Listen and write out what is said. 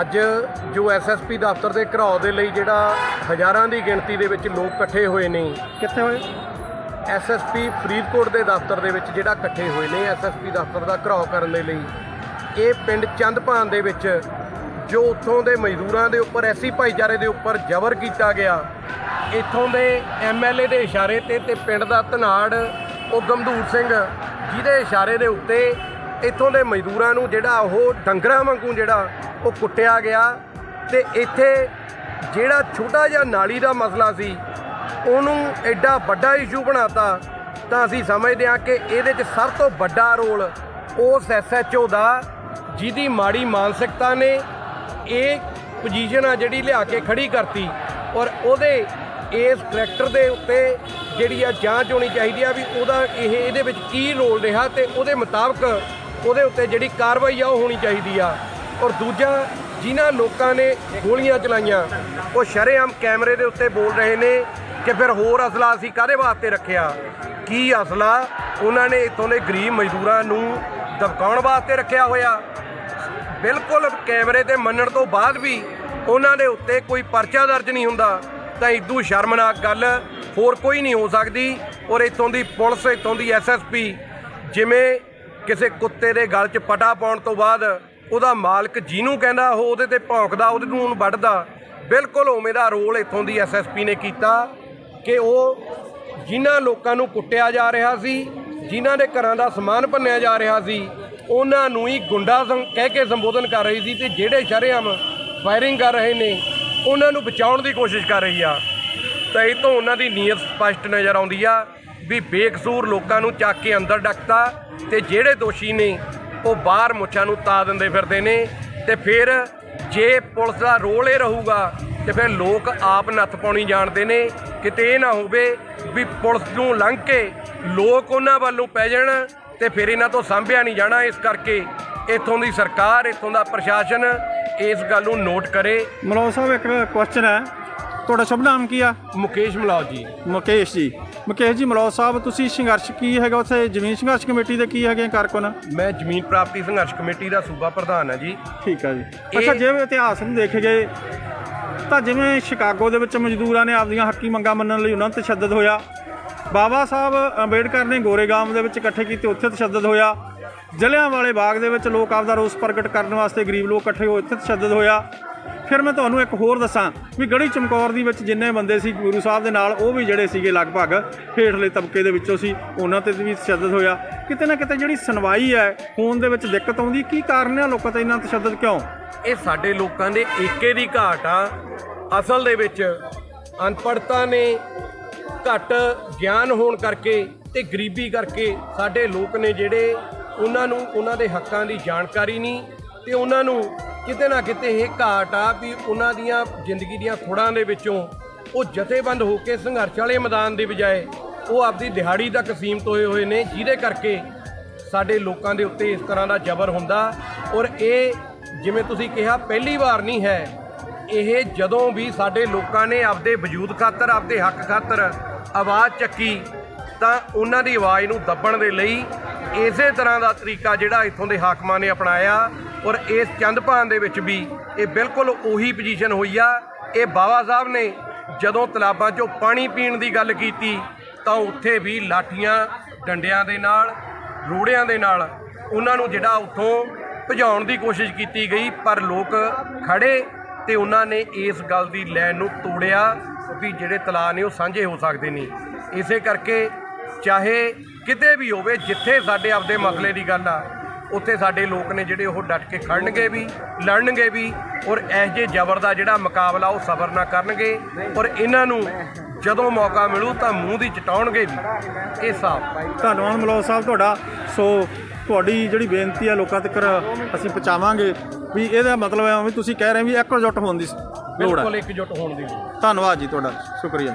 ਅੱਜ ਜੋ ਐਸਐਸਪੀ ਦਫ਼ਤਰ ਦੇ ਘਰਾਓ ਦੇ ਲਈ ਜਿਹੜਾ ਹਜ਼ਾਰਾਂ ਦੀ ਗਿਣਤੀ ਦੇ ਵਿੱਚ ਲੋਕ ਇਕੱਠੇ ਹੋਏ ਨੇ ਕਿੱਥੇ ਹੋਏ? ਐਸਐਸਪੀ ਫਰੀਦਕੋਟ ਦੇ ਦਫ਼ਤਰ ਦੇ ਵਿੱਚ ਜਿਹੜਾ ਇਕੱਠੇ ਹੋਏ ਨੇ ਐਸਐਸਪੀ ਦਫ਼ਤਰ ਦਾ ਘਰਾਓ ਕਰਨ ਦੇ ਲਈ ਇਹ ਪਿੰਡ ਚੰਦਪਾਨ ਦੇ ਵਿੱਚ ਜੋ ਉੱਥੋਂ ਦੇ ਮਜ਼ਦੂਰਾਂ ਦੇ ਉੱਪਰ ਐਸੀ ਭਾਈਚਾਰੇ ਦੇ ਉੱਪਰ ਜ਼ਬਰ ਕੀਤਾ ਗਿਆ। ਇੱਥੋਂ ਦੇ ਐਮਐਲਏ ਦੇ ਇਸ਼ਾਰੇ ਤੇ ਤੇ ਪਿੰਡ ਦਾ ਧਨਾੜ ਉਹ ਗੰਦੂਰ ਸਿੰਘ ਜਿਹਦੇ ਇਸ਼ਾਰੇ ਦੇ ਉੱਤੇ ਇੱਥੋਂ ਦੇ ਮਜ਼ਦੂਰਾਂ ਨੂੰ ਜਿਹੜਾ ਉਹ ਡੰਗਰਾਂ ਵਾਂਗੂ ਜਿਹੜਾ ਉਹ ਕੁੱਟਿਆ ਗਿਆ ਤੇ ਇੱਥੇ ਜਿਹੜਾ ਛੋਟਾ ਜਿਹਾ ਨਾਲੀ ਦਾ ਮਸਲਾ ਸੀ, ਉਹਨੂੰ ਐਡਾ ਵੱਡਾ ਇਸ਼ੂ ਬਣਾਤਾ ਤਾਂ ਅਸੀਂ ਸਮਝਦੇ ਹਾਂ ਕਿ ਇਹਦੇ 'ਚ ਸਭ ਤੋਂ ਵੱਡਾ ਰੋਲ ਉਸ ਐਸਐਚਓ ਦਾ, ਜਿਹਦੀ ਮਾੜੀ ਮਾਨਸਿਕਤਾ ਨੇ ਇਹ ਪੋਜੀਸ਼ਨ ਆ ਜਿਹੜੀ ਲਿਆ ਕੇ ਖੜੀ ਕਰਤੀ ਔਰ ਉਹਦੇ ਇਸ ਕਰੈਕਟਰ ਦੇ ਉੱਤੇ ਜਿਹੜੀ ਆ ਜਾਂਚ ਹੋਣੀ ਚਾਹੀਦੀ ਆ ਵੀ ਉਹਦਾ ਇਹ, ਇਹਦੇ ਵਿੱਚ ਕੀ ਰੋਲ ਰਿਹਾ ਤੇ ਉਹਦੇ ਮੁਤਾਬਕ ਉਹਦੇ ਉੱਤੇ ਜਿਹੜੀ ਕਾਰਵਾਈ ਆ ਉਹ ਹੋਣੀ ਚਾਹੀਦੀ ਆ। ਔਰ ਦੂਜਾ, ਜਿਨ੍ਹਾਂ ਲੋਕਾਂ ਨੇ ਗੋਲੀਆਂ ਚਲਾਈਆਂ, ਉਹ ਸ਼ਰੇਆਮ ਕੈਮਰੇ ਦੇ ਉੱਤੇ ਬੋਲ ਰਹੇ ਨੇ ਕਿ ਫਿਰ ਹੋਰ ਅਸਲਾ ਅਸੀਂ ਕਾਹਦੇ ਵਾਸਤੇ ਰੱਖਿਆ? ਕੀ ਅਸਲਾ? ਉਹਨਾਂ ਨੇ ਇੱਥੋਂ ਦੇ ਗਰੀਬ ਮਜ਼ਦੂਰਾਂ ਨੂੰ ਦਬਕਾਉਣ ਵਾਸਤੇ ਰੱਖਿਆ ਹੋਇਆ। ਬਿਲਕੁਲ ਕੈਮਰੇ ਤੇ ਮੰਨਣ ਤੋਂ ਬਾਅਦ ਵੀ ਉਹਨਾਂ ਦੇ ਉੱਤੇ ਕੋਈ ਪਰਚਾ ਦਰਜ ਨਹੀਂ ਹੁੰਦਾ। ਤਾਂ ਇਦੋਂ ਸ਼ਰਮਨਾਕ ਗੱਲ ਹੋਰ ਕੋਈ ਨਹੀਂ ਹੋ ਸਕਦੀ। ਔਰ ਇੱਥੋਂ ਦੀ ਪੁਲਿਸ, ਇੱਥੋਂ ਦੀ ਐਸਐਸਪੀ ਜਿਵੇਂ ਕਿਸੇ ਕੁੱਤੇ ਦੇ ਗਲ 'ਚ ਪਟਾ ਪਾਉਣ ਤੋਂ ਬਾਅਦ ਉਹਦਾ ਮਾਲਕ ਜਿਹਨੂੰ ਕਹਿੰਦਾ, ਉਹ ਉਹਦੇ ਤੇ ਭੌਂਕਦਾ, ਉਹਦੇ ਨੂੰ ਉਹਨੂੰ ਵੱਢਦਾ। ਬਿਲਕੁਲ ਉਵੇਂ ਦਾ ਰੋਲ ਇੱਥੋਂ ਦੀ ਐਸਐਸਪੀ ਨੇ ਕੀਤਾ ਕਿ ਉਹ ਜਿਨ੍ਹਾਂ ਲੋਕਾਂ ਨੂੰ ਕੁੱਟਿਆ ਜਾ ਰਿਹਾ ਸੀ, ਜਿਨ੍ਹਾਂ ਦੇ ਘਰਾਂ ਦਾ ਸਮਾਨ ਭੰਨਿਆ ਜਾ ਰਿਹਾ ਸੀ, ਉਹਨਾਂ ਨੂੰ ਹੀ ਗੁੰਡਾ ਸੰ- ਕਹਿ ਕੇ ਸੰਬੋਧਨ ਕਰ ਰਹੀ ਸੀ ਤੇ ਜਿਹੜੇ ਸ਼ਰੇਆਮ ਫਾਇਰਿੰਗ ਕਰ ਰਹੇ ਨੇ, ਉਹਨਾਂ ਨੂੰ ਬਚਾਉਣ ਦੀ ਕੋਸ਼ਿਸ਼ ਕਰ ਰਹੀ ਆ। ਤਾਂ ਇਹ ਤੋਂ ਉਹਨਾਂ ਦੀ ਨੀਅਤ ਸਪਸ਼ਟ ਨਜ਼ਰ ਆਉਂਦੀ ਆ ਵੀ ਬੇਕਸੂਰ ਲੋਕਾਂ ਨੂੰ ਚੱਕ ਕੇ ਅੰਦਰ ਡੱਕਤਾ। ਤੇ ਜਿਹੜੇ ਦੋਸ਼ੀ ਨੇ ਉਹ ਬਾਹਰ ਮੁੱਛਾਂ ਨੂੰ ਤਾ ਦਿੰਦੇ ਫਿਰਦੇ ਨੇ ਤੇ ਫਿਰ ਜੇ ਪੁਲਿਸ ਦਾ ਰੋਲ ਇਹ ਰਹੂਗਾ ਤੇ ਫਿਰ ਲੋਕ ਆਪ ਨੱਥ ਪਾਉਣੀ ਜਾਣਦੇ ਨੇ, ਕਿਤੇ ਇਹ ਨਾ ਹੋਵੇ ਵੀ ਪੁਲਿਸ ਨੂੰ ਲੰਘ ਕੇ ਲੋਕ ਉਹਨਾਂ ਵੱਲੋਂ ਪੈ ਜਾਣ ਤੇ ਫਿਰ ਇਹਨਾਂ ਤੋਂ ਸਾਂਭਿਆ ਨਹੀਂ ਜਾਣਾ। ਇਸ ਕਰਕੇ ਇੱਥੋਂ ਦੀ ਸਰਕਾਰ, ਇੱਥੋਂ ਦਾ ਪ੍ਰਸ਼ਾਸਨ ਇਸ ਗੱਲ ਨੂੰ ਨੋਟ ਕਰੇ। ਮਲੋ ਸਾਹਿਬ, ਇੱਕ ਕੁਐਸਚਨ ਹੈ। ਤੁਹਾਡਾ ਸ਼ੁਭ ਨਾਮ ਕੀ ਆ? ਮੁਕੇਸ਼ ਮਲਾਓ ਜੀ। ਮੁਕੇਸ਼ ਜੀ। ਮੁਕੇਸ਼ ਜੀ ਮਲੋ ਸਾਹਿਬ ਤੁਸੀਂ ਸੰਘਰਸ਼ ਕੀ ਹੈਗਾ ਉੱਥੇ? ਜ਼ਮੀਨ ਸੰਘਰਸ਼ ਕਮੇਟੀ ਦੇ ਕੀ ਹੈਗੇ ਕਾਰਕੁਨ? ਮੈਂ ਜ਼ਮੀਨ ਪ੍ਰਾਪਤੀ ਸੰਘਰਸ਼ ਕਮੇਟੀ ਦਾ ਸੂਬਾ ਪ੍ਰਧਾਨ ਹਾਂ ਜੀ। ਠੀਕ ਆ ਜੀ। ਅੱਛਾ ਜੇ ਇਤਿਹਾਸ ਨੂੰ ਦੇਖੇ ਗਏ ਤਾਂ ਜਿਵੇਂ ਸ਼ਿਕਾਗੋ ਦੇ ਵਿੱਚ ਮਜ਼ਦੂਰਾਂ ਨੇ ਆਪਦੀਆਂ ਹੱਕੀ ਮੰਗਾਂ ਮੰਨਣ ਲਈ ਉਹਨਾਂ ਤੇ ਤਸ਼ੱਦਦ ਹੋਇਆ। ਬਾਬਾ ਸਾਹਿਬ ਅੰਬੇਡਕਰ ਨੇ ਗੋਰੇਗਾਮ ਦੇ ਵਿੱਚ ਇਕੱਠੇ ਕੀਤੇ ਉੱਥੇ ਤਸ਼ੱਦਦ ਹੋਇਆ। ਜਲਿਆਂ ਵਾਲੇ ਬਾਗ ਦੇ ਵਿੱਚ ਲੋਕ ਆਪਦਾ ਰੋਸ ਪ੍ਰਗਟ ਕਰਨ ਵਾਸਤੇ ਗਰੀਬ ਲੋਕ ਇਕੱਠੇ ਹੋਏ ਉੱਥੇ ਤਸ਼ੱਦਦ ਹੋਇਆ। ਫਿਰ ਮੈਂ ਤੁਹਾਨੂੰ ਇੱਕ ਹੋਰ ਦੱਸਾਂ ਵੀ ਗੜੀ ਚਮਕੌਰ ਦੀ ਵਿੱਚ ਜਿੰਨੇ ਬੰਦੇ ਸੀ ਗੁਰੂ ਸਾਹਿਬ ਦੇ ਨਾਲ, ਉਹ ਵੀ ਜਿਹੜੇ ਸੀਗੇ ਲਗਭਗ ਹੇਠਲੇ ਤਬਕੇ ਦੇ ਵਿੱਚੋਂ ਸੀ, ਉਹਨਾਂ ਤੇ ਵੀ ਤਸ਼ੱਦਦ ਹੋਇਆ। ਕਿਤੇ ਨਾ ਕਿਤੇ ਜਿਹੜੀ ਸੁਣਵਾਈ ਹੈ ਹੋਣ ਦੇ ਵਿੱਚ ਦਿੱਕਤ ਆਉਂਦੀ, ਕੀ ਕਾਰਨ ਹੈ ਲੋਕਾਂ ਤੇ ਇੰਨਾ ਤਸ਼ੱਦਦ ਕਿਉਂ? ਇਹ ਸਾਡੇ ਲੋਕਾਂ ਦੇ ਏਕੇ ਦੀ ਘਾਟ ਆ। ਅਸਲ ਦੇ ਵਿੱਚ ਅਨਪੜਤਾ ਨੇ ਘੱਟ ਗਿਆਨ ਹੋਣ ਕਰਕੇ ਤੇ ਗਰੀਬੀ ਕਰਕੇ ਸਾਡੇ ਲੋਕ ਨੇ ਜਿਹੜੇ, ਉਹਨਾਂ ਨੂੰ, ਉਹਨਾਂ ਦੇ ਹੱਕਾਂ ਦੀ ਜਾਣਕਾਰੀ ਨਹੀਂ ਤੇ ਉਹਨਾਂ ਨੂੰ ਕਿਤੇ ਨਾ ਕਿਤੇ ਇਹ ਘਾਟ ਆ ਵੀ ਉਹਨਾਂ ਦੀਆਂ ਜ਼ਿੰਦਗੀ ਦੀਆਂ ਥੋੜਾਂ ਦੇ ਵਿੱਚੋਂ ਉਹ ਜਥੇਬੰਦ ਹੋ ਕੇ ਸੰਘਰਸ਼ ਵਾਲੇ ਮੈਦਾਨ ਦੇ ਬਜਾਏ ਉਹ ਆਪਦੀ ਦਿਹਾੜੀ ਤੱਕ ਸੀਮਤ ਹੋਏ ਹੋਏ ਨੇ, ਜਿਹਦੇ ਕਰਕੇ ਸਾਡੇ ਲੋਕਾਂ ਦੇ ਉੱਤੇ ਇਸ ਤਰ੍ਹਾਂ ਦਾ ਜ਼ਬਰ ਹੁੰਦਾ। ਔਰ ਇਹ ਜਿਵੇਂ ਤੁਸੀਂ ਕਿਹਾ, ਪਹਿਲੀ ਵਾਰ ਨਹੀਂ ਹੈ। ਇਹ ਜਦੋਂ ਵੀ ਸਾਡੇ ਲੋਕਾਂ ਨੇ ਆਪਦੇ ਵਜੂਦ ਖਾਤਰ, ਆਪਦੇ ਹੱਕ ਖਾਤਰ ਆਵਾਜ਼ ਚੱਕੀ, ਤਾਂ ਉਹਨਾਂ ਦੀ ਆਵਾਜ਼ ਨੂੰ ਦੱਬਣ ਦੇ ਲਈ ਇਸੇ ਤਰ੍ਹਾਂ ਦਾ ਤਰੀਕਾ ਜਿਹੜਾ ਇੱਥੋਂ ਦੇ ਹਾਕਮਾਂ ਨੇ ਅਪਣਾਇਆ। ਔਰ ਇਸ ਚੰਦਪਾਨ ਦੇ ਵਿੱਚ ਵੀ ਇਹ ਬਿਲਕੁਲ ਉਹੀ ਪੋਜੀਸ਼ਨ ਹੋਈ ਆ। ਇਹ ਬਾਬਾ ਸਾਹਿਬ ਨੇ ਜਦੋਂ ਤਲਾਬਾਂ 'ਚੋਂ ਪਾਣੀ ਪੀਣ ਦੀ ਗੱਲ ਕੀਤੀ, ਤਾਂ ਉੱਥੇ ਵੀ ਲਾਠੀਆਂ ਡੰਡਿਆਂ ਦੇ ਨਾਲ, ਰੋੜਿਆਂ ਦੇ ਨਾਲ ਉਹਨਾਂ ਨੂੰ ਜਿਹੜਾ ਉੱਥੋਂ ਭਜਾਉਣ ਦੀ ਕੋਸ਼ਿਸ਼ ਕੀਤੀ ਗਈ, ਪਰ ਲੋਕ ਖੜੇ ਤੇ ਉਹਨਾਂ ਨੇ ਇਸ ਗੱਲ ਦੀ ਲੈਣ ਨੂੰ ਤੋੜਿਆ ਵੀ ਜਿਹੜੇ ਤਲਾਅ ਨੇ ਉਹ ਸਾਂਝੇ ਹੋ ਸਕਦੇ ਨਹੀਂ ਇਸੇ ਕਰਕੇ ਚਾਹੇ ਕਿਤੇ ਵੀ ਹੋਵੇ, ਜਿੱਥੇ ਸਾਡੇ ਆਪਦੇ ਮਸਲੇ ਦੀ ਗੱਲ ਆ ਉੱਥੇ ਸਾਡੇ ਲੋਕ ਨੇ ਜਿਹੜੇ ਉਹ ਡਟ ਕੇ ਖੜਨਗੇ ਵੀ ਲੜਨਗੇ ਵੀ ਔਰ ਇਹ ਜੇ ਜ਼ਬਰ ਦਾ ਜਿਹੜਾ ਮੁਕਾਬਲਾ ਉਹ ਸਬਰ ਨਾਲ ਕਰਨਗੇ ਔਰ ਇਹਨਾਂ ਨੂੰ ਜਦੋਂ ਮੌਕਾ ਮਿਲੂ ਤਾਂ ਮੂੰਹ ਦੀ ਚਟਾਉਣਗੇ ਵੀ। ਇਹ ਸਾਫ਼ ਧੰਨਵਾਦ ਮਲੋ ਸਾਹਿਬ ਤੁਹਾਡਾ। ਸੋ ਤੁਹਾਡੀ ਜਿਹੜੀ ਬੇਨਤੀ ਹੈ ਲੋਕਾਂ ਤੱਕ ਅਸੀਂ ਪਹੁੰਚਾਵਾਂਗੇ ਵੀ ਇਹਦਾ ਮਤਲਬ ਹੈ ਵੀ ਤੁਸੀਂ ਕਹਿ ਰਹੇ ਵੀ ਇਕਜੁੱਟ ਹੋਣ ਦੀ ਲੋੜ ਹੈ। ਬਿਲਕੁਲ ਇਕਜੁੱਟ ਹੋਣ ਦੀ ਧੰਨਵਾਦ ਜੀ ਤੁਹਾਡਾ। ਸ਼ੁਕਰੀਆ।